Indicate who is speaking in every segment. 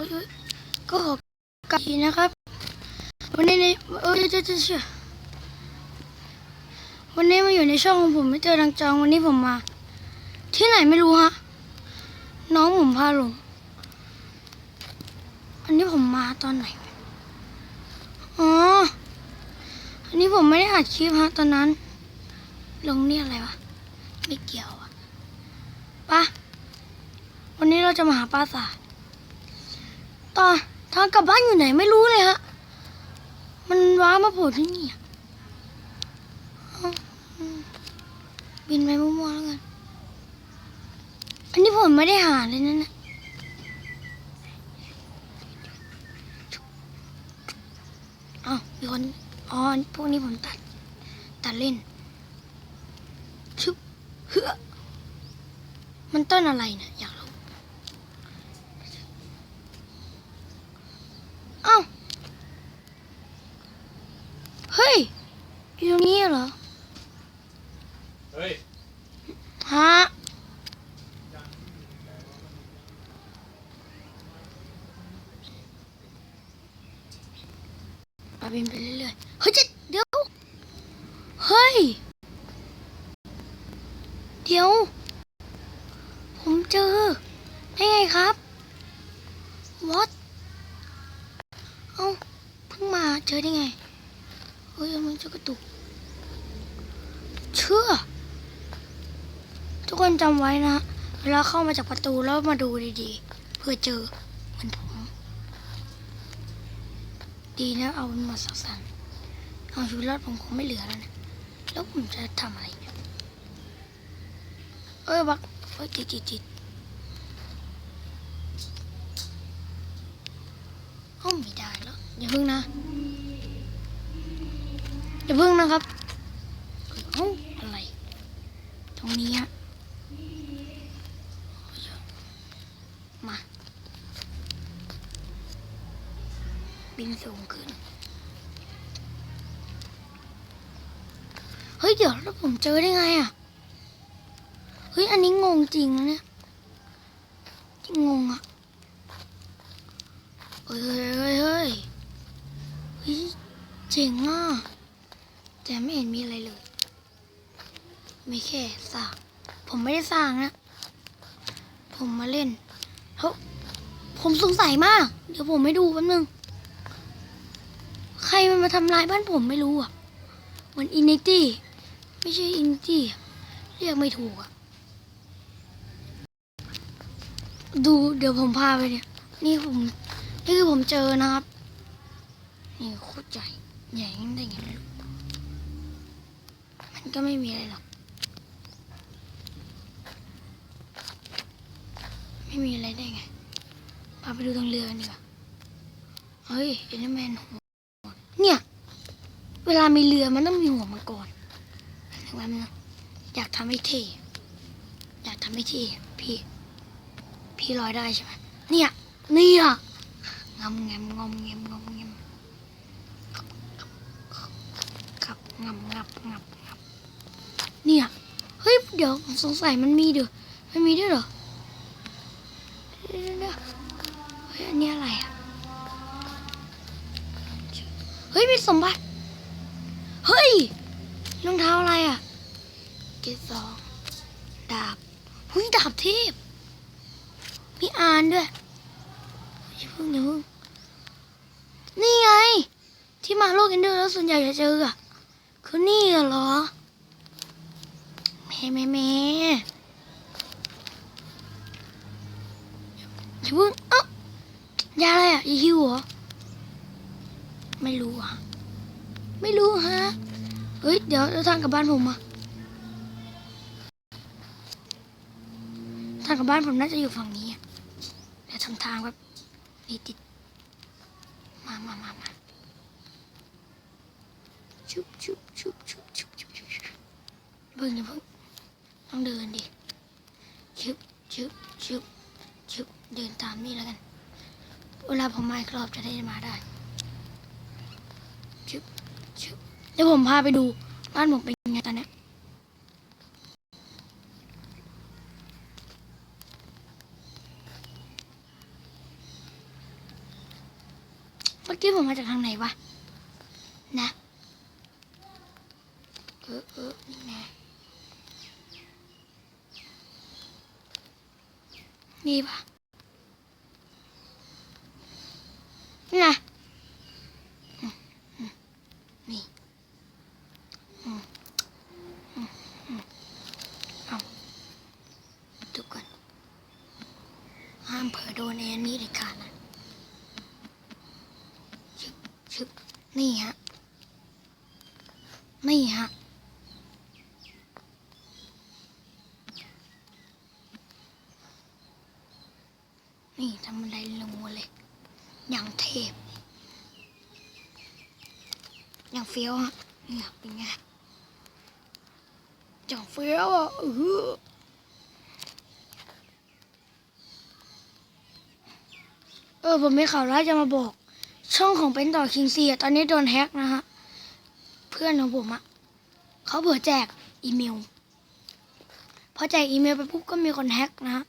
Speaker 1: ก็ขอกลับอีนะครับ วันนี้ในเอ้ยเจะจะเชื่อวันนี้มาอยู่ในช่องของผมไม่เจอดังจองวันนี้ผมมา ที่ไหนไม่รู้ฮะ น้องผมพาหลงอันนี้ผมมาตอนไหนอ๋ออันนี้ผมไม่ได้อัดคลิปฮะตอนนั้น ลงเนี่ยอะไรวะไม่เกี่ยวอะปะวันนี้เราจะมาหาปราสา ต่อทางกลับบ้านอยู่ไหนไม่รู้เลยฮะ มันว้ามาโผล่ที่นี่อะบินไปมั่วๆแล้วกัน อันนี้ผมไม่ได้หาเลยนั่นนะอ้าวมีคนอ๋อพวกนี้ผมตัด ตัดเล่นชุบเฮือมันต้นอะไรเนี่ยอยากรู้ เอ้าเฮ้ย อยู่ตรงนี้เหรอ
Speaker 2: เฮ้ย
Speaker 1: ฮะ มาบินไปเรื่อยๆ เฮ้ยจะเดี๋ยว เฮ้ย เดี๋ยว ผมเจอได้ไงครับ what เอ้าเพิ่งมาเจอได้ไงเฮ้ยมันจะกระตุก เชื่อ ทุกคนจำไว้นะเวลาเข้ามาจากประตูแล้วมาดูดีๆ เพื่อเจอเหมือนผม ดีนะเอามันมาสักสันเอาชีวิตรอดผมคงไม่เหลือแล้วนะแล้วผมจะทำอะไร เอ้ยบักเอ้ยจิตจิตจิตเอ้าไม่ได้แล้ว อย่าพึ่งนะ อย่าพึ่งนะครับเอ้าอะไร ตรงนี้ฮะมาบินสูงขึ้น เฮ้ย เดี๋ยวแล้วผมเจอได้ไงอะ เฮ้ย อันนี้งงจริงนะเนี่ยงงงอะ เฮ้ยเฮ้ย เจ๋งอะ แต่ไม่เห็นมีอะไรเลย มีแค่สร้าง ผมไม่ได้สร้างนะ ผมมาเล่นเฮ้ผมสงสัยมาก เดี๋ยวผมไม่ดูแป๊บนึง ใครมันมาทำลายบ้านผมไม่รู้อะเหมือนอินิตี้ ไม่ใช่อินิตี้ เรียกไม่ถูกอะ ดูเดี๋ยวผมพาไปเนี่ย นี่ผม นี่คือผมเจอนะครับ นี่โคตรใหญ่ใหญ่ยังได้ไงไม่รู้มันก็ไม่มีอะไรหรอก ไม่มีอะไรได้ไงพาไปดูตรงเรือกันดีกว่าเฮ้ยเอ็นแมนหัวเนี่ย เวลามีเรือมันต้องมีหัวมังกรเห็นไหมมันอยากทำให้เท่อยากทำให้เท่พี่ พี่ลอยได้ใช่ไหมเนี่ยเนี่ยงำแงมงอมแงมงอมแงมขับ งับงับงับงับเนี่ยเฮ้ยเดี๋ยวสงสัยมันมีเด้อมันมีด้วยเหรอเดี๋ยวเฮ้ยอันนี้อะไรอะเฮ้ยมีสมบัติ เฮ้ยรองเท้าอะไรอะเกสสองดาบเฮ้ยดาบเทพ มีอ่านด้วยอย่าเพิ่งอย่าเพิ่งนี่ไง ที่มาโลกเอนเดอร์แล้วส่วนใหญ่จะเจออะ คือนี่เหรอแม่แม่แม่อย่าเพิ่งเอ้ายาอะไรอะยาฮิวเหรอ ไม่รู้อะ ไม่รู้ฮะ เฮ้ย เดี๋ยวเดี๋ยวทางกับบ้านผมอะทางกับบ้านผมน่าจะอยู่ฝั่งนี้อะเดี๋ยวทำทางแบบนี่ติด มามามามา ชุบชุบชุบชุบชุบชุบชุบชุบเพิ่งอย่าเพิ่งต้องเดินดิชุบชุบชุบชุบเดินตามนี่แล้วกัน เวลาผมมาอีกรอบจะได้มาได้ชึบชึบเดี๋ยวผมพาไปดูบ้านผมเป็นยังไงตอนนี้ยกี้ผมมาจากทางไหนวะ นะ ออเออนี่นะนี่ปะนี่นะนี่อืมอืมอืมเอาดูก่อนห้ามเผลอโดนไอ้นนี้เด็ดขาดนะชึบชึบนี่ฮะ นี่ฮะ นี่ทำบันไดลงมาเลย อย่างเทพ อย่างเฟี้ยวฮะเนี่ยเป็นไงอย่างเฟี้ยวอะเออเออผมไมีข่าวร้ายจะมาบอก ช่องของเป็นต่อคิงซีอะตอนนี้โดนแฮ็กนะฮะ เพื่อนของผมอะเขาเผื่อแจกอีเมล พอแจกอีเมลไปปุ๊บก็มีคนแฮ็กนะฮะ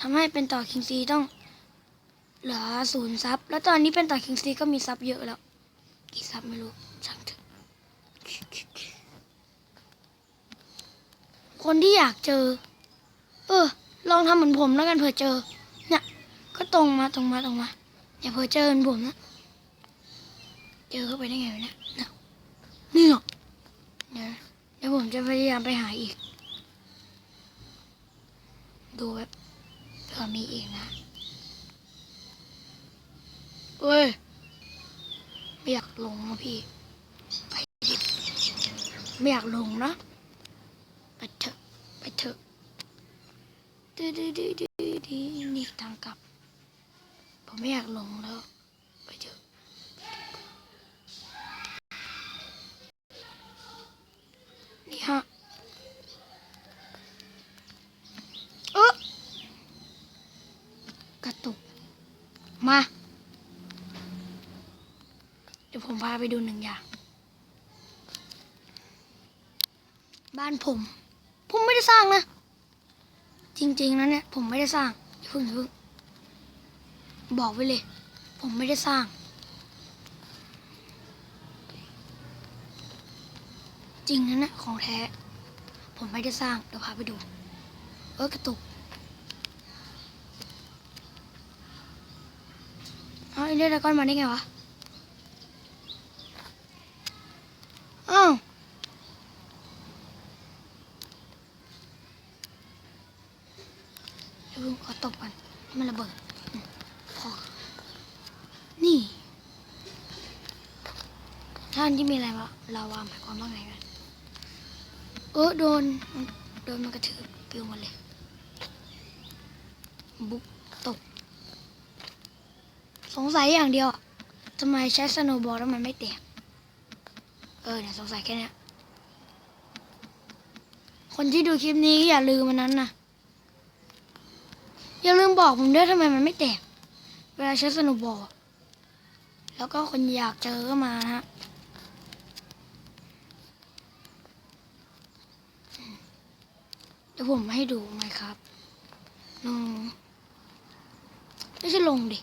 Speaker 1: ทำให้เป็นต่อคิงซีต้องเหลือศูนย์ซับ แล้วตอนนี้เป็นต่อคิงซีก็มีซับเยอะแล้ว กี่ซับไม่รู้ช่างเถอะ คนที่อยากเจอ เออ ลองทำเหมือนผมแล้วกันเผื่อเจอ เนี่ย ก็ตรงมาตรงมาตรงมาอย่าเผื่อเจอเหมือนผมนะเจอเข้าไปได้ไงวะเนี่ยนี่ยนี่หรอเดี๋ยวเดี๋ยวผมจะพยายามไปหาอีก ดูแบบเผื่อมีอีกนะเอ้ยไม่อยากลงนะพี่ไปดิไม่อยากลงนะ ไปเถอะ ไปเถอะ ดื้อดื้อดื้อดื้อดื้อนี่ทางกลับ ผมไม่อยากลงแล้ว ไปเถอะนี่ฮะเออกระตุก มา เดี๋ยวผมพาไปดูหนึ่งอย่าง บ้านผม ผมไม่ได้สร้างนะ จริงๆนะเนี่ยผมไม่ได้สร้างอย่าพิ่งอย่าพิ่งบอกไว้เลย ผมไม่ได้สร้าง จริงนะเนี่ยของแท้ ผมไม่ได้สร้างเดี๋ยวพาไปดู เออกระตุกเอาอินเดียดากอนมาได้ไงวะ อ้าว เดี๋ยวเพิ่งขอตบก่อนให้มันระเบิดอืมพอ นี่ท่า นที่มีอะไรวะลาวาหมายความว่าไงกันเออโดนโดนมันกระถือปิวหมดเลย บุกตก สงสัยอย่างเดียวทำไมใช้สโนว์บอร์ดแล้วมันไม่แตกเออเนี่ยสงสัยแค่นี้คนที่ดูคลิปนี้อย่าลืมมันนั้นนะอย่าลืมบอกผมด้วยทำไมมันไม่แตก เวลาใช้สโนว์บอร์ดแล้วก็คนอยากเจอก็มานะฮะ ดี๋ยวผมให้ดูไหมครับลงไม่ใช่ลงดิ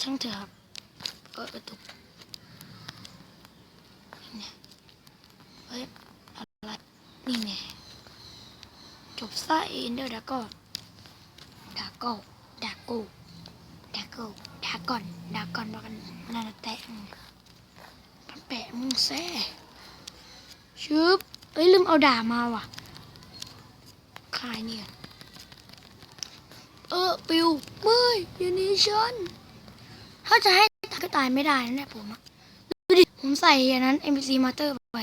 Speaker 1: ช่างเถอะครับเออกระตุกนี่เฮ้ยอะไร นี่ไงจบซะเอ็นเดอร์ดาก็ดาก้ดาก้ดาก้ดาก่อนดาก่อนมากันมันน่ะแตะมึงมันแปะมึงแซ่ชึบเอ้ยลืมเอาด่ามาว่ะ คลายเนี่ย เออปิวมือยอยู่นี่ฉันถ้าจะให้ตายก็ตายไม่ได้นะเนี่ยผมอะดูดิ ผมใส่อย่างนั้น MPC Master ไป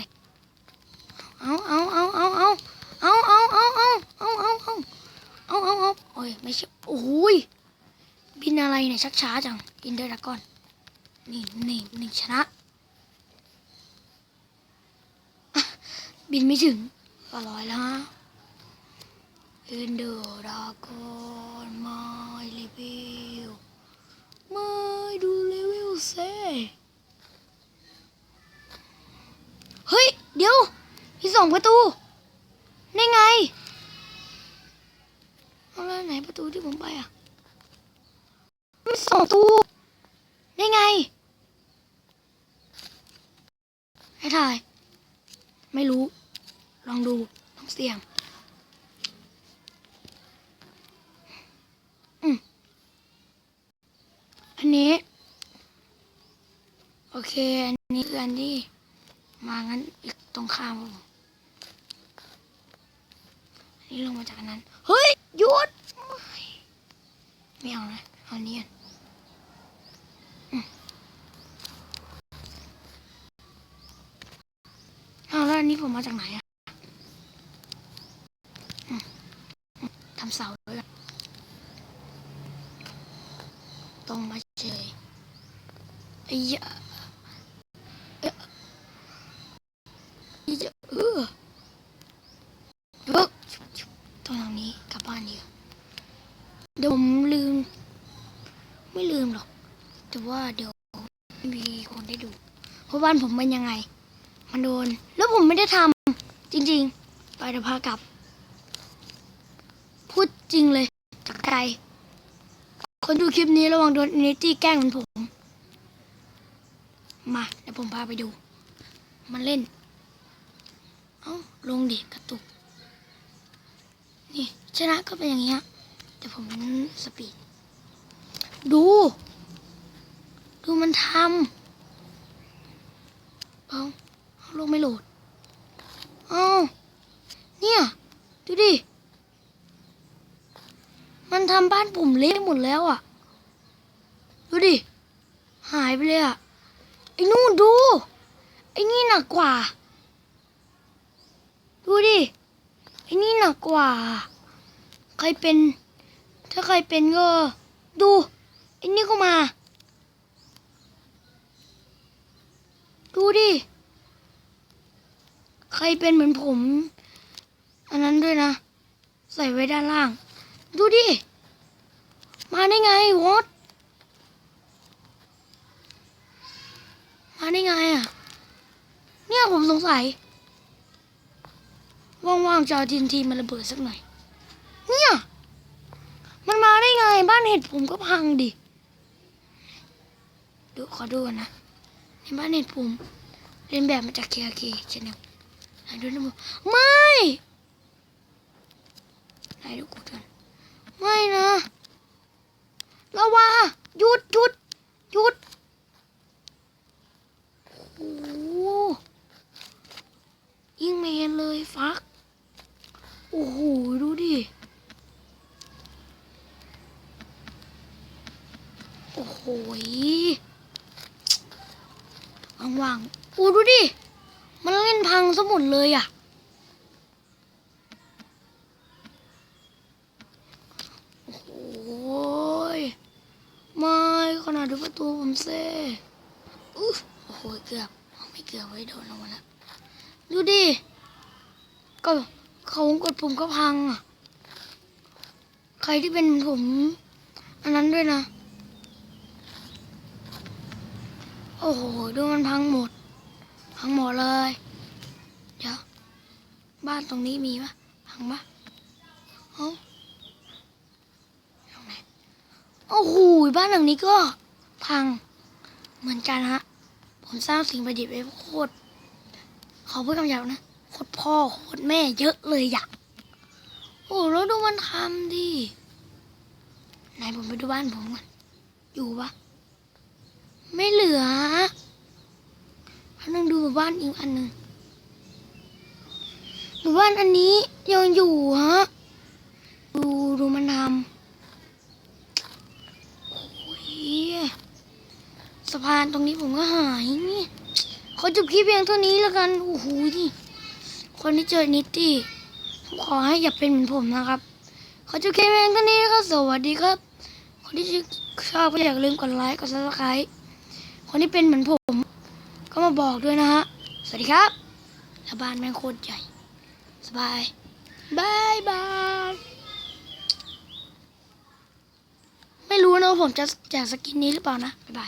Speaker 1: เอาเอาเอาเอาเอาเอาเอาเอาเอาเอาเอาเอาเอาเอาเอาโอ้ยไม่ใช่โอ้ยบินอะไรเนี่ยชักช้าจังอินเดอร์ดากอนนี่นี่นี่ชนะอะบินไม่ถึงก็ร้อยแล้วฮะ อินเดอร์ดากอนไม่รีวิวไม่ดูรีวิวเซ่เฮ้ย เดี๋ยวพี่ส่งประตูนี่ไงเอาแล้วไหนประตูที่ผมไปอะมันส่งตูนี่ไงให้ถ่าย ไม่รู้ ลองดูต้องเสี่ยง เคอันนี้คืออันที่มางั้นอีกตรงข้ามผมอันนี้ลงมาจากนั้น เฮ้ยหยุด ไม่เอานะเอาอันนี้ก่อนเอาแล้วอันนี้ผมมาจากไหนอะทำเสาด้วยตรงมาเฉยไอ้ยะเอ๊ะไอ้ยะเออเออตรงทางนี้กลับบ้านดีกว่าเดี๋ยวผมลืม ไม่ลืมหรอก แต่ว่าเดี๋ยวไม่มีคนได้ดู เพราบ้านผมเป็นยังไง มันโดน แล้วผมไม่ได้ทำจริง ๆ ไปเดี๋ยวพากลับ พูดจริงเลยจากใจ คนดูคลิปนี้ระวังโดนอินเนตี้แกล้งเหมือนผม มาเดี๋ยวผมพาไปดู มันเล่น เอ้าลงดิกระตุก นี่ชนะก็เป็นอย่างเงี้ยแต่ผมเป็นสปีดดู ดูมันทำ เอาเอาลงไม่โหลดเอาเนี่ย ดูดิ มันทำบ้านผมเละหมดแล้วอะ ดูดิ หายไปเลยอะ ไอ้นู่นดู ไอ้นี่หนักกว่า ดูดิ ไอ้นี่หนักกว่า ใครเป็น ถ้าใครเป็นก็ ดู ไอ้นี่ก็มา ดูดิ ใค รเป็นเหมือนผม อันนั้นด้วยนะ ใส่ไว้ด้านล่าง ดูดิ มาได้ไงวอตมาได้ไงอะ เนี่ยผมสงสัย ว่างๆจะเอาทีนทีมันระเบิดสักหน่อย เนี่ย มันมาได้ไง บ้านเห็ดผมก็พังดิดูขอดูนนะในบ้านเห็ดผมเรียนแบบมาจากเคเคชแนล ไหนดูนะมึงไม่ไหนดูกูกันไม่นะระวาหยุดหยุดหยุดโอ้ยิงเมนเลยฟัก โอ้โห ดูดิโอ้โหว่างๆอู้ดูดิ ซะหมดเลยอะ โอ้ย ไม่ขนาดดูประตูผมเซ่อุ๊ยโอ้โหเกือบ ไม่เกือบไว้โดนลงมาแล้ว ดูดิ ก็เขากดปุ่มก็พังอะ ใครที่เป็นผม อันนั้นด้วยนะ โอ้โห ดูมันพังหมด พังหมดเลย บ้านตรงนี้มีปะพังปะเอ้าตรงไหนโอ้โหบ้านหลังนี้ก็พังเหมือนกันฮะ ผมสร้างสิ่งประดิษฐ์ไว้โคตรขอพูดคำหยาบนะโคตรพ่อโคตรแม่เยอะเลยอยากโอ้แล้วดูมันทำดิไหนผมไปดูบ้านผมก่อนอยู่ปะไม่เหลือพันนึงดูบ้านอีกอันหนึ่ง หมู่บ้านอันนี้ยังอยู่ฮะ ดูดูมันทำโอ้ยสะพานตรงนี้ผมก็หายนี่ขอจบคลิปเพียงเท่านี้แล้วกัน โอ้โหนี่คนที่เจอนิตตี้ผมขอให้อย่าเป็นเหมือนผมนะครับ ขอจบคลิปเพียงเท่านี้นะครับสวัสดีครับ คนที่ชอบก็อย่าลืมกดไลค์กดซับสไครต์คนที่เป็นเหมือนผม ก็มาบอกด้วยนะฮะ สวัสดีครับแล้วบ้านแม่งโคตรใหญ่ บายบายบายไม่รู้นะว่าผมจะแจกสกินนี้หรือเปล่านะ บ๊ายบาย